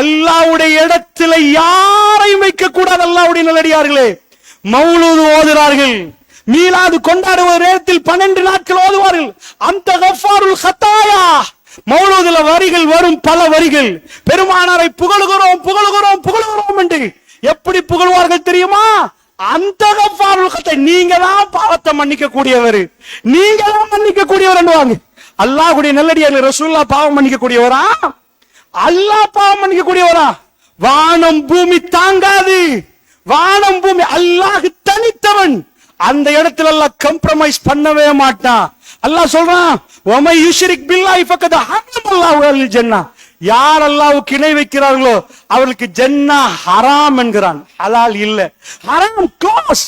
அல்லாவுடைய இடத்துல யாரையும் வைக்க கூடாது அல்லாவுடைய நல்லடியார்களே மௌலூது ஓதுறார்கள். மீலாது கொண்டாடுவ நேரத்தில் பன்னெண்டு நாட்கள் ஓதுவார்கள். அந்த கஃபாருல் ஹத்தாயா மௌலூதுல வரிகள் வரும் பல வரிகள். பெருமானாரை புகழுகிறோம் புகழுகிறோம் புகழுகிறோம் என்று எப்படி புகழ்வார்கள் தெரியுமா? அந்த கஃபாருல் ஹத்தை நீங்க தான் பாவத்தை மன்னிக்க கூடியவர் நீங்க தான் மன்னிக்க கூடியவர் வாங்க. அல்லாஹ்வுடைய நல்லடியார்கள் ரசூல்லா பாவம் மன்னிக்க கூடியவரா அல்லாஹ் பாவம் மன்னிக்க கூடியவரா வானம் பூமி தாங்காது. வானம் பூமி அல்லாஹ் தனித்தவன். அந்த இடத்துல எல்லாம் கம்ப்ரமைஸ் பண்ணவே மாட்டான். அல்லாஹ் சொல்றான் ஒமை யுஷரிக் பில்லாஹி ஃபக்கத் அல்லாஹ் அல் ஜென்னா. யார் அல்லாவுக்கு இணை வைக்கிறார்களோ அவர்களுக்கு ஜன்னா ஹராம் என்கிறான். ஹலால் இல்ல. ஹராம் க்ளோஸ்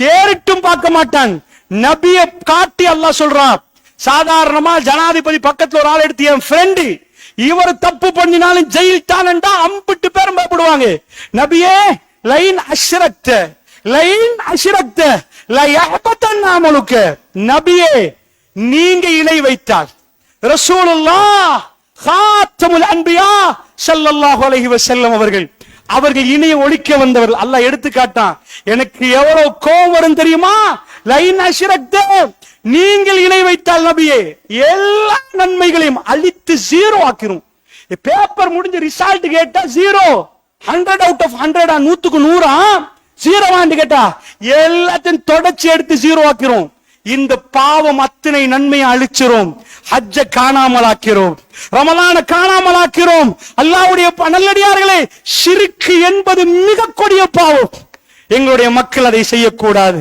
கேரிட்டும் பார்க்க மாட்டான். நபிய காட்டி அல்லாஹ் சொல்றான் சாதாரணமா ஜனாதிபதி பக்கத்துல ஒரு ஆள் எடுத்து என் ஃப்ரெண்டு இவர் தப்பு பண்ணினாலும் ஜெயில் தானண்டா அம்பிட்டு பேரும் பயப்படுவாங்க. நபியே லைன் அஷ்ரக்த லைன் அஷ்ரக்த லயபத்தன் நாமலுக்கு நபியே நீங்க இணை வைத்தால் ரசூலுல்லா ஹாத்தமுல் அன்பியா சல்லல்லாஹு அலைஹி வஸல்லம் அவர்கள். அவர்கள் இணைய ஒழிக்க வந்தவர்கள் அல்லாஹ் எடுத்து காட்டான் எனக்கு எவ்வளவு கோபம் வரும் தெரியுமா? லைன் அஷ்ரக்த நீங்கள் இணை வைத்தால் நபியே எல்லா நன்மைகளையும் அழித்து ஜீரோ ஆக்கிரும். பேப்பர் முடிஞ்சு ரிசல்ட் கேட்டா ஜீரோ ஹண்ட்ரட் அவுட் ஆஃப் ஹண்ட்ரடா நூத்துக்கு நூறா? ஜீரோவான்னு கேட்டா எல்லாத்தையும் தொடச்சி எடுத்து ஜீரோ ஆக்கிறோம் இந்த பாவம் அத்தனை நன்மையை அழிச்சிரும். ஹஜ்ஜ காணாமலாக்கிறோம் ரமலான காணாமலாக்கிறோம் அல்லாஹ்வுடைய அல்லாவுடைய நல்லடியார்களே சிறுக்கு என்பது மிக கொடிய பாவம். எங்களுடைய மக்கள் அதை செய்யக்கூடாது.